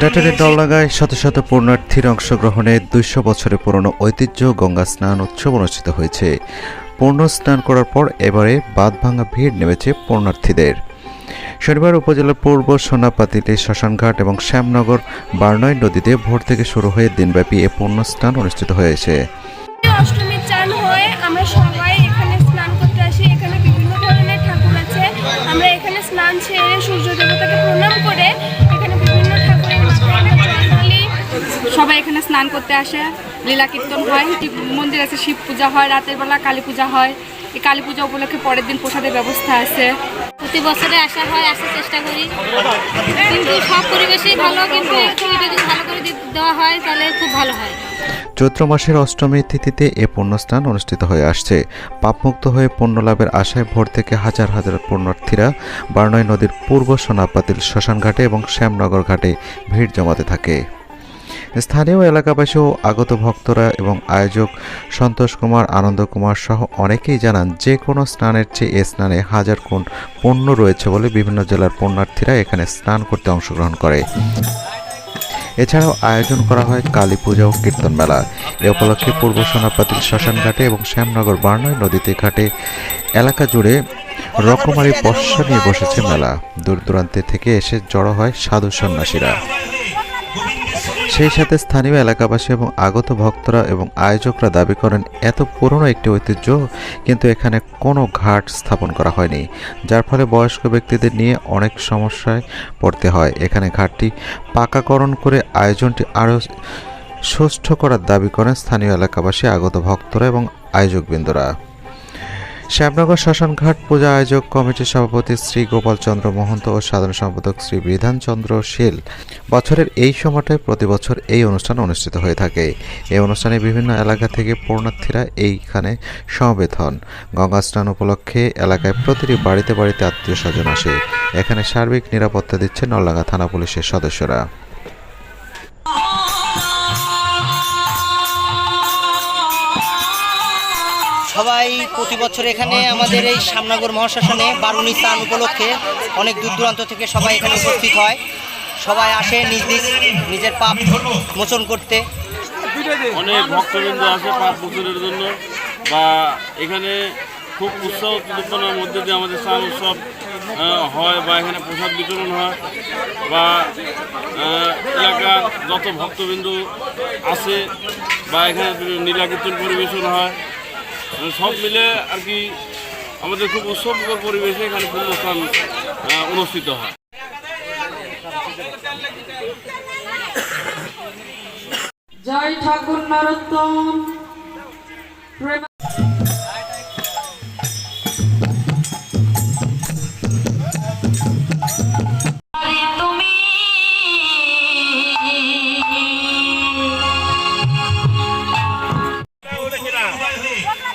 ডাটারের ডলডাঙ্গায় শত শত পূর্ণার্থীর অংশগ্রহণে দুইশো বছরের পুরনো ঐতিহ্য গঙ্গা স্নান উৎসব অনুষ্ঠিত হয়েছে। পূর্ণ স্নান করার পর এবারে বাঁধভাঙা ভিড় নেমেছে পূর্ণার্থীদের শনিবার উপজেলার পূর্ব সোনাপাতিলে শ্মশানঘাট এবং শ্যামনগর বার্নয় নদীতে ভোর থেকে শুরু হয়ে দিনব্যাপী এ পূর্ণ স্নান অনুষ্ঠিত হয়েছে। হয়ে আমরা এখানে স্নান সূর্য দেবতাকে সবাই এখানে স্নান করতে আসে লীলা কীর্তন হয় মন্দির আছে শিব পূজা হয় রাতের বেলা কালী পূজা হয়। এই কালী পূজা উপলক্ষে পরের দিন প্রসাদের ব্যবস্থা আছে। প্রতি বছরে আসা হয় আসার চেষ্টা করি। কিন্তু সব পরিবেশেই ভালো কিন্তু এটা যদি ভালো করে দেওয়া হয় তাহলে খুব ভালো হয়। চৈত্র মাসের অষ্টমী তিথিতে এ পুণ্যস্নান অনুষ্ঠিত হয়ে আসছে। পাপমুক্ত হয়ে পুণ্য লাভের আশায় ভোর থেকে হাজার হাজার পুণ্যার্থীরা বার্নয় নদীর পূর্ব সোনাপাতিল শ্মশানঘাটে এবং শ্যামনগর ঘাটে ভিড় জমাতে থাকে। স্থানীয় এলাকাবাসী ও আগত ভক্তরা এবং আয়োজক সন্তোষ কুমার, আনন্দ কুমার সহ অনেকেই জানান, যে কোনো স্নানের চেয়ে এ স্নানে হাজার গুণ পণ্য রয়েছে বলে বিভিন্ন জেলার পণ্যার্থীরা এখানে স্নান করতে অংশগ্রহণ করে। এছাড়াও আয়োজন করা হয় কালী পূজা ও কীর্তন মেলা। এ উপলক্ষে পূর্ব সোনাপাতিল শ্মশান ঘাটে এবং শ্যামনগর বার্নয় নদীতে ঘাটে এলাকা জুড়ে রকমারি পশা নিয়ে বসেছে মেলা। দূর দূরান্তে থেকে এসে জড়ো হয় সাধু সন্ন্যাসীরা। সেই সাথে স্থানীয় এলাকাবাসী এবং আগত ভক্তরা এবং আয়োজকরা দাবি করেন, এত পুরনো একটি ঐতিহ্য কিন্তু এখানে কোনো ঘাট স্থাপন করা হয়নি, যার ফলে বয়স্ক ব্যক্তিদের নিয়ে অনেক সমস্যায় পড়তে হয়। এখানে ঘাটটি পাকাকরণ করে আয়োজনটি আরও সুষ্ঠু করার দাবি করেন স্থানীয় এলাকাবাসী, আগত ভক্তরা এবং আয়োজকবৃন্দরা। শ্যামনগর শ্মশানঘাট পূজা আয়োজক কমিটির সভাপতি শ্রী গোপাল চন্দ্র মহন্ত ও সাধারণ সম্পাদক শ্রী বিধানচন্দ্র শীল বছরের এই সময়টায় প্রতি বছর এই অনুষ্ঠান অনুষ্ঠিত হয়ে থাকে। এই অনুষ্ঠানে বিভিন্ন এলাকা থেকে পূর্ণার্থীরা এইখানে সমবেত হন। গঙ্গা স্নান উপলক্ষে এলাকায় প্রতিটি বাড়িতে বাড়িতে আত্মীয় স্বজন আসে। এখানে সার্বিক নিরাপত্তা দিচ্ছে নলডাঙ্গা থানা পুলিশের সদস্যরা। সবাই প্রতি বছর এখানে আমাদের এই শ্যামনগর মহাশাসনে বারুণী স্নান উপলক্ষে অনেক দূর দূরান্ত থেকে সবাই এখানে উপস্থিত হয়। সবাই আসে নিজ নিজ নিজের পাপ মোচন করতে। অনেক ভক্তবৃন্দ আসে পাঁচ বছরের জন্য বা এখানে খুব উৎসাহ উদ্দীপনার মধ্যে দিয়ে আমাদের স্নান উৎসব হয় বা এখানে প্রসাদ বিতরণ হয় বা আহ, এলাকার যত ভক্তবৃন্দ আসে বা এখানে নীলাকীর্তন পরিবেশন হয় সব মিলে আর কি আমাদের খুব উৎসবকর পরিবেশে এখানে আহ, অনুষ্ঠিত হয়। জয় ঠাকুর নরোত্তম।